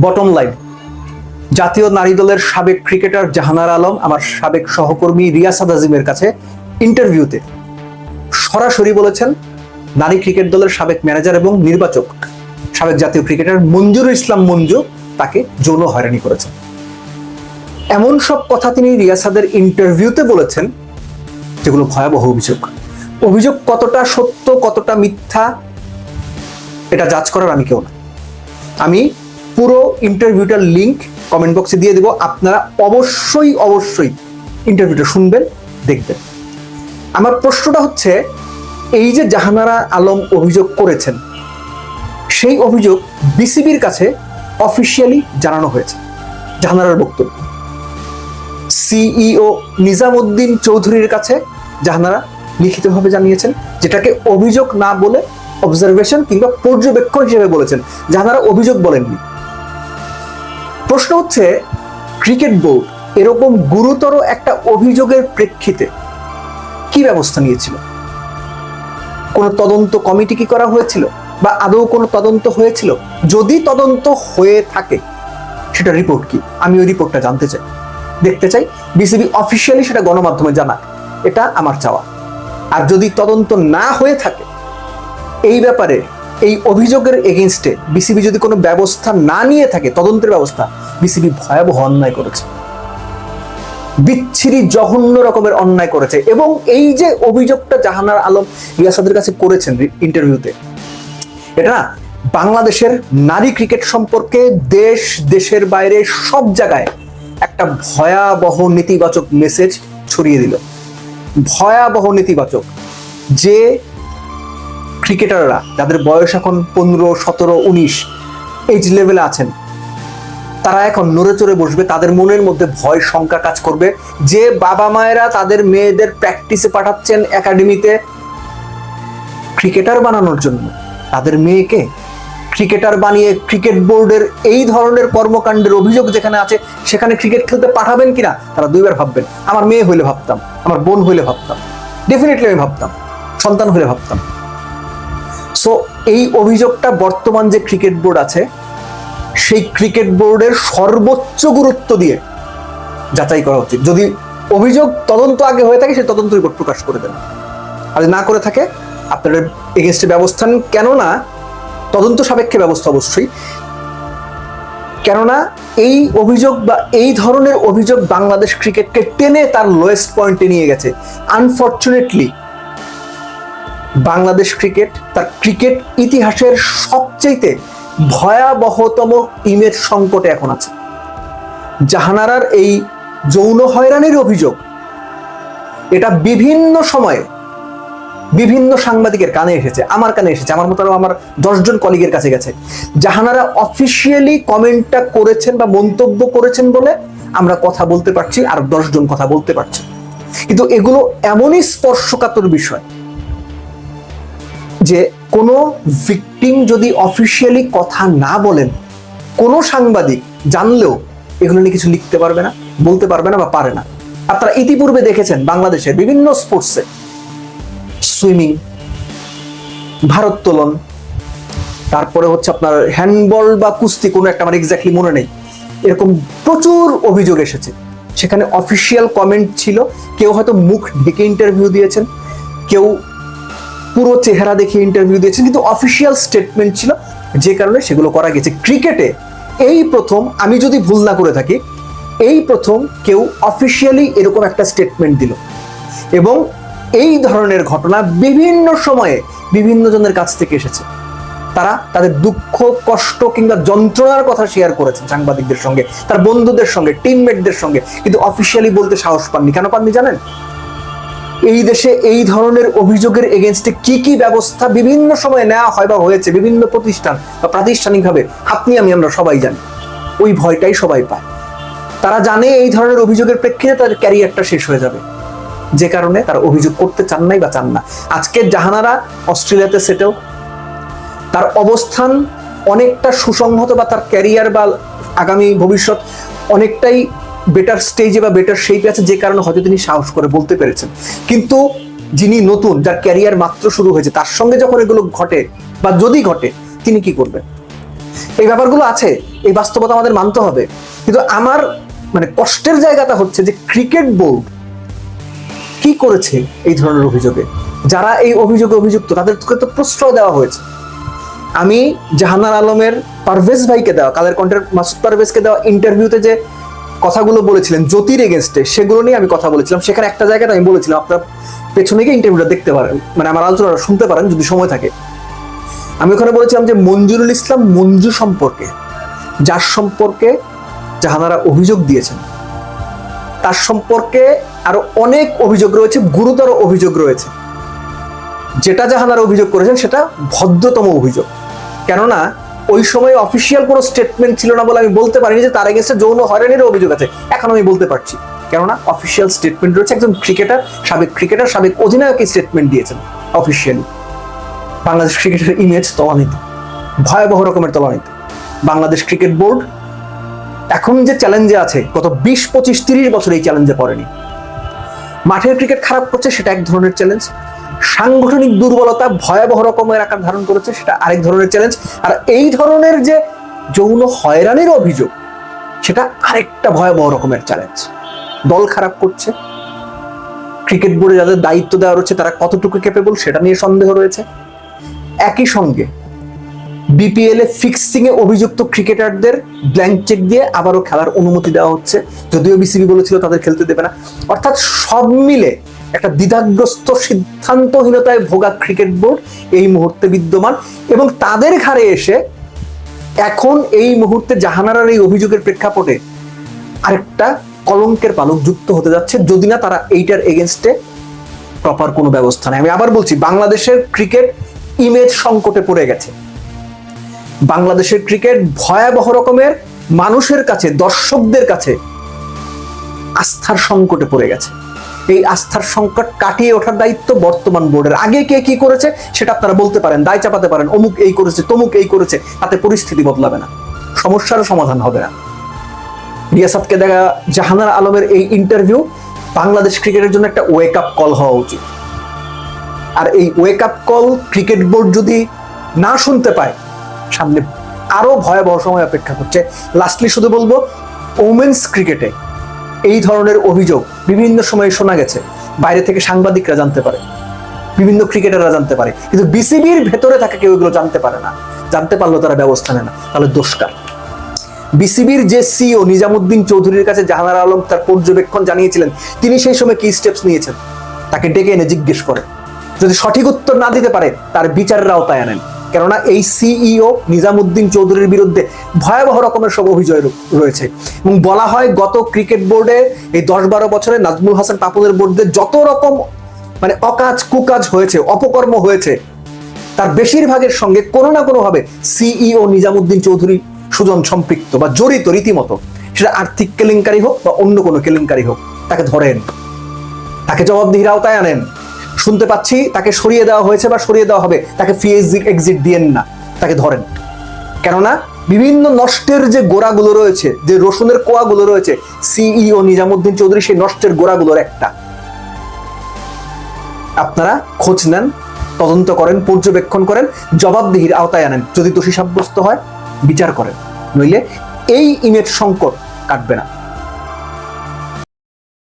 Bottom line জাতীয় নারী দলের সাবেক ক্রিকেটার জাহানার আলম, আমার সাবেক সহকর্মী রিয়াসাদ আজিমের কাছে ইন্টারভিউতে সরাসরি বলেছেন, নারী ক্রিকেট দলের সাবেক ম্যানেজার এবং নির্বাচক, সাবেক জাতীয় ক্রিকেটার মঞ্জুরুল ইসলাম মঞ্জু তাকে যৌন হয়রানি করেছেন। এমন সব কথা তিনি রিয়াসাদের ইন্টারভিউতে বলেছেন, যেগুলো ভয়াবহ অভিযোগ। অভিযোগ কতটা সত্য, কতটা মিথ্যা, এটা জাজ করার আমি কেউ না। আমি পুরো ইন্টারভিউটার লিঙ্ক কমেন্ট বক্সে দিয়ে দেবো। আপনারা অবশ্যই অবশ্যই ইন্টারভিউটা শুনবেন, দেখবেন। আমার প্রশ্নটা হচ্ছে, এই যে জাহানারা আলম অভিযোগ করেছেন, সেই অভিযোগ বিসিবির কাছে অফিসিয়ালি জানানো হয়েছে, জাহানারার বক্তব্য। সিইও নিজামুদ্দিন চৌধুরীর কাছে জাহানারা লিখিতভাবে জানিয়েছেন, যেটাকে অভিযোগ না বলে অবজারভেশন কিংবা পর্যবেক্ষণ হিসেবে বলেছেন। জাহানারা অভিযোগ বলেননি। প্রশ্ন হচ্ছে ক্রিকেট বোর্ড এরকম গুরুতর একটা অভিযোগের প্রেক্ষিতে কি ব্যবস্থা নিয়েছিল? কোনো তদন্ত কমিটি কি করা হয়েছিল? বা আদৌ কোনো তদন্ত হয়েছিল? যদি তদন্ত হয়ে থাকে, সেটা রিপোর্ট কি? আমি ওই রিপোর্টটা জানতে চাই। দেখতে চাই বিসিবি অফিসিয়ালি সেটা গণমাধ্যমে জানাক। এটা আমার চাওয়া। আর যদি তদন্ত না হয়ে থাকে, এই ব্যাপারে এই অভিযোগের এগেনস্টে বিসিবি যদি কোনো ব্যবস্থা না নিয়ে থাকে, তদন্তের ব্যবস্থা বিসিবি ভয়াবহ অন্যায় করেছে। বিচ্ছিরি জঘন্য রকমের অন্যায় করেছে এবং এই যে অভিযোগটা জাহানার আলম রিয়াসাদের কাছে করেছেন ইন্টারভিউতে এটা না বাংলাদেশের নারী ক্রিকেট সম্পর্কে দেশ, দেশের বাইরে সব জায়গায় একটা ভয়াবহ নেতিবাচক মেসেজ ছড়িয়ে দিল। ভয়াবহ নেতিবাচক যে ক্রিকেটাররা যাদের বয়স এখন পনেরো, সতেরো, উনিশ এইজ লেভেলে আছেন, তারা এখন নড়ে চড়ে বসবে, তাদের মনের মধ্যে ভয়, শঙ্কা কাজ করবে। যে বাবা মায়েরা তাদের মেয়েদের প্র্যাকটিসে পাঠাচ্ছেন একাডেমিতে ক্রিকেটার বানানোর জন্য, তাদের মেয়েকে ক্রিকেটার বানিয়ে ক্রিকেট বোর্ডের এই ধরনের কর্মকাণ্ডের অভিযোগ যেখানে আছে, সেখানে ক্রিকেট খেলতে পাঠাবেন কিনা, তারা দুইবার ভাববেন। আমার মেয়ে হইলে ভাবতাম, আমার বোন হইলে ভাবতাম। ডেফিনেটলি আমি ভাবতাম, সন্তান হইলে ভাবতাম। সো এই অভিযোগটা বর্তমান যে ক্রিকেট বোর্ড আছে, সেই ক্রিকেট বোর্ডের সর্বোচ্চ গুরুত্ব দিয়ে যাচাই করা উচিত। যদি অভিযোগ তদন্ত আগে হয়ে থাকে সেই তদন্ত রিপোর্ট প্রকাশ করে দেন আর না করে থাকে আপনারা এগেনস্টে ব্যবস্থা নিন। কেননা, তদন্ত সাপেক্ষে ব্যবস্থা অবশ্যই। কেননা, এই অভিযোগ বা এই ধরনের অভিযোগ বাংলাদেশ ক্রিকেটকে টেনে তার লোয়েস্ট পয়েন্টে নিয়ে গেছে। আনফর্চুনেটলি বাংলাদেশ ক্রিকেট তার ক্রিকেট ইতিহাসের সবচেয়ে ভয়াবহতম ইমেজ সংকটে এখন আছে। জাহানারার এই যৌন হয়রানির অভিযোগ, এটা বিভিন্ন সময়ে বিভিন্ন সাংবাদিকের কানে এসেছে, আমার কানে এসেছে, আমার মতো আমার দশজন কলিগের কাছে গেছে। জাহানারা অফিসিয়ালি কমেন্টটা করেছেন বা মন্তব্য করেছেন বলে আমরা কথা বলতে পারছি আর দশজন কথা বলতে পারছি। কিন্তু এগুলো এমনই স্পর্শকাতর বিষয় যে কোনো ভিকটিম যদি অফিসিয়ালি কথা না বলেন, কোনো সাংবাদিক জানলেও এগুলো নিয়ে কিছু লিখতে পারবে না, বলতে পারবে না বা পারে না। আপনারা ইতিপূর্বে দেখেছেন বাংলাদেশের বিভিন্ন স্পোর্টসে সুইমিং ভারোত্তোলন তারপরে হচ্ছে আপনার হ্যান্ডবল বা কুস্তি, কোনো একটা আমার এক্স্যাক্টলি মনে নেই। এরকম প্রচুর অভিযোগ এসেছে। সেখানে অফিসিয়াল কমেন্ট ছিল, কেউ হয়তো মুখ ঢেকে ইন্টারভিউ দিয়েছেন, কেউ পুরো চেহারা দেখে ইন্টারভিউ দিয়েছেন, কিন্তু অফিসিয়াল স্টেটমেন্ট ছিল যে কারণে সেগুলো করা গেছে। ক্রিকেটে এই প্রথম, আমি যদি ভুল না করে থাকি, এই প্রথম কেউ অফিসিয়ালি এরকম একটা স্টেটমেন্ট দিল। এবং এই ধরনের ঘটনা বিভিন্ন সময়ে বিভিন্ন জনের কাছ থেকে এসেছে। তারা তাদের দুঃখ, কষ্ট কিংবা যন্ত্রণার কথা শেয়ার করেছেন সাংবাদিকদের সঙ্গে, তার বন্ধুদের সঙ্গে টিমমেটদের সঙ্গে, কিন্তু অফিসিয়ালি বলতে সাহস পাননি। কেন পাননি জানেন? এই দেশে এই ধরনের অভিযোগের এগেনস্টে কি কি ব্যবস্থা বিভিন্ন সময়ে নেওয়া হয় বা হয়েছে, বিভিন্ন প্রতিষ্ঠান বা প্রাতিষ্ঠানিকভাবে আপনি আমি আমরা সবাই জানি। ওই ভয়টাই সবাই পায়। তারা জানে এই ধরনের অভিযোগের প্রেক্ষিতে তাদের ক্যারিয়ারটা শেষ হয়ে যাবে। যে কারণে তারা অভিযোগ করতে চান নাই বা চান না। আজকে জাহানারা অস্ট্রেলিয়াতে সেটেল তার অবস্থান অনেকটা সুসংহত বা তার ক্যারিয়ার বা আগামী ভবিষ্যৎ অনেকটাই বেটার স্টেজে বা বেটার শেপে আছে যে কারণে হয়তো তিনি সাহস করে বলতে পেরেছেন। কিন্তু যিনি নতুন, যার ক্যারিয়ার মাত্র শুরু হয়েছে, তার সঙ্গে যখন এগুলো ঘটে বা যদি ঘটে, তিনি কি করবেন? এই ব্যাপারগুলো আছে, এই বাস্তবতা আমাদের মানতে হবে। কিন্তু আমার মানে কষ্টের জায়গাটা হচ্ছে যে ক্রিকেট বোর্ড কি করেছে এই ধরনের অভিযোগে? যারা এই অভিযোগে অভিযুক্ত, তাদেরকে তো প্রশ্রয় দেওয়া হয়েছে। আমি জাহানার আলমের পারভেজ ভাইকে দেওয়া, কালের কণ্ঠের মাসুদ পারভেজকে দেওয়া ইন্টারভিউতে যে কথাগুলো বলেছিলেন, জ্যোতির এগেনস্টে সেগুলো নিয়ে আমি কথা বলেছিলাম। সেখানে একটা জায়গাতে আমি বলেছিলাম, আপনার পেছনে গিয়ে ইন্টারভিউটা দেখতে পারেন মানে আমার আলোচনাটা শুনতে পারেন, যদি সময় থাকে। আমি ওখানে বলেছিলাম যে, মঞ্জুরুল ইসলাম মঞ্জু সম্পর্কে, যার সম্পর্কে জাহানারা অভিযোগ দিয়েছেন, তার সম্পর্কে আরও অনেক অভিযোগ রয়েছে, গুরুতর অভিযোগ রয়েছে। যেটা জাহানারা অভিযোগ করেছেন, সেটা ভদ্রতম অভিযোগ। কেননা ওই সময় অফিসিয়াল কোনো স্টেটমেন্ট ছিল না বলে আমি বলতে পারিনি যে তার এগেন্সে যৌন হয়রানির অভিযোগ আছে। এখন আমি বলতে পারছি। কেননা অফিসিয়াল স্টেটমেন্ট রয়েছে, একজন ক্রিকেটার সাবেক ক্রিকেটার সাবেক অধিনায়ক স্টেটমেন্ট দিয়েছেন অফিসিয়ালি বাংলাদেশ ক্রিকেটের ইমেজ তলানিতে, ভয়াবহ রকমের তলানিতে। বাংলাদেশ ক্রিকেট বোর্ড এখন যে চ্যালেঞ্জে আছে, গত বিশ, পঁচিশ, তিরিশ বছর এই চ্যালেঞ্জে পড়েনি। মাঠের ক্রিকেট খারাপ করছে, সেটা এক ধরনের চ্যালেঞ্জ সাংগঠনিক দুর্বলতা ভয়াবহ রকমের আকার ধারণ করেছে, সেটা আরেক ধরনের চ্যালেঞ্জ আর এই ধরনের যে যৌন হয়রানির অভিযোগ, সেটা আরেকটা ভয়াবহ রকমের চ্যালেঞ্জ দল খারাপ করছে। ক্রিকেট বোর্ডে যাদের দায়িত্ব দেওয়া রয়েছে, তারা কতটুকু ক্যাপেবল সেটা নিয়ে সন্দেহ রয়েছে। একই সঙ্গে বিপিএল এ ফিক্সিং এ অভিযুক্ত ক্রিকেটারদের ব্ল্যাঙ্ক চেক দিয়ে আবারও খেলার অনুমতি দেওয়া হচ্ছে। যদিও বিসিবি বলেছিল তাদের খেলতে দেবে না। অর্থাৎ সব মিলে একটা দ্বিধাগ্রস্ত সিদ্ধান্তহীনতায় ভোগা ক্রিকেট বোর্ড এই মুহূর্তে বিদ্যমান এবং তাদের ঘাড়ে এসে এখন এই মুহূর্তে জাহানারার এই অভিযোগের প্রেক্ষাপটে আরেকটা কলঙ্কের পালক যুক্ত হতে যাচ্ছে, যদি না তারা এইটার এগেনস্টে প্রপার কোনো ব্যবস্থা নেয়। আমি আবার বলছি, বাংলাদেশের ক্রিকেট ইমেজ সংকটে পড়ে গেছে। বাংলাদেশের ক্রিকেট ভয়াবহ রকমের মানুষের কাছে, দর্শকদের কাছে আস্থার সংকটে পড়ে গেছে। এই আস্থার সংকট কাটিয়ে ওঠার দায়িত্ব বর্তমান বোর্ডের। আগে কে কি করেছে সেটা আপনারা বলতে পারেন, দায় চাপাতে পারেন, অমুক এই করেছে, তমুক এই করেছে, তাতে পরিস্থিতি বদলাবে না। সমস্যারও সমাধান হবে না। রিয়াসাতকে দেখা, জাহানার আলমের এই ইন্টারভিউ বাংলাদেশ ক্রিকেটের জন্য একটা ওয়েক আপ কল হওয়া উচিত। আর এই wake up call cricket board যদি না শুনতে পায়, সামনে আরও ভয়াবহ সময় অপেক্ষা করছে। লাস্টলি শুধু বলব ওমেন্স ক্রিকেটে এই ধরনের অভিযোগ বিভিন্ন সময়ে শোনা গেছে। বাইরে থেকে সাংবাদিকরা জানতে পারে, বিভিন্ন ক্রিকেটাররা জানতে পারে। কিন্তু বিসিবির ভেতরে থাকে কেউ এগুলো জানতে পারে না। জানতে পারলেও তারা ব্যবস্থা নেয় না। তাহলে দোষকার বিসিবির যে সিও নিজামুদ্দিন চৌধুরীর কাছে জাহানার আলম তার পর্যবেক্ষণ জানিয়েছিলেন, তিনি সেই সময় কি স্টেপস নিয়েছেন। তাকে ডেকে এনে জিজ্ঞেস করে। যদি সঠিক উত্তর না দিতে পারে, তার বিচারের আওতায় আনেন। কেননা এই সিইও নিজামুদ্দিন চৌধুরীর বিরুদ্ধে ভয়াবহ রকমের সব অভিযোগ রয়েছে। এবং বলা হয় গত ক্রিকেট বোর্ডে এই দশ বারো বছরে নাজমুল হাসান পাপুলের বোর্ডে যত রকম মানে অকাজ কুকাজ হয়েছে, অপকর্ম হয়েছে, তার বেশিরভাগের সঙ্গে কোনো না কোনো ভাবে সিইও নিজামুদ্দিন চৌধুরী সুজন সম্পৃক্ত বা জড়িত রীতিমতো। সেটা আর্থিক কেলেঙ্কারি হোক বা অন্য কোনো কেলেঙ্কারি হোক, তাকে ধরেন। তাকে জবাবদিহির আওতায় আনেন। শুনতে পাচ্ছি, তাকে সরিয়ে দেওয়া হয়েছে বা সরিয়ে দেওয়া হবে, তাকে ফি এক্সিট দিয়েন না, তাকে ধরেন। কেননা, বিভিন্ন নষ্টের যে গোড়াগুলো রয়েছে, যে রসুনের কোয়াগুলো রয়েছে, সিইও নিজামুদ্দিন চৌধুরী সেই নষ্টের গোড়াগুলোর একটা। আপনারা খোঁজ নেন, তদন্ত করেন, পর্যবেক্ষণ করেন, জবাবদিহির আওতায় আনেন, যদি দোষী সাব্যস্ত হয়, বিচার করেন, নইলে এই ইমেজ সংকট কাটবে না।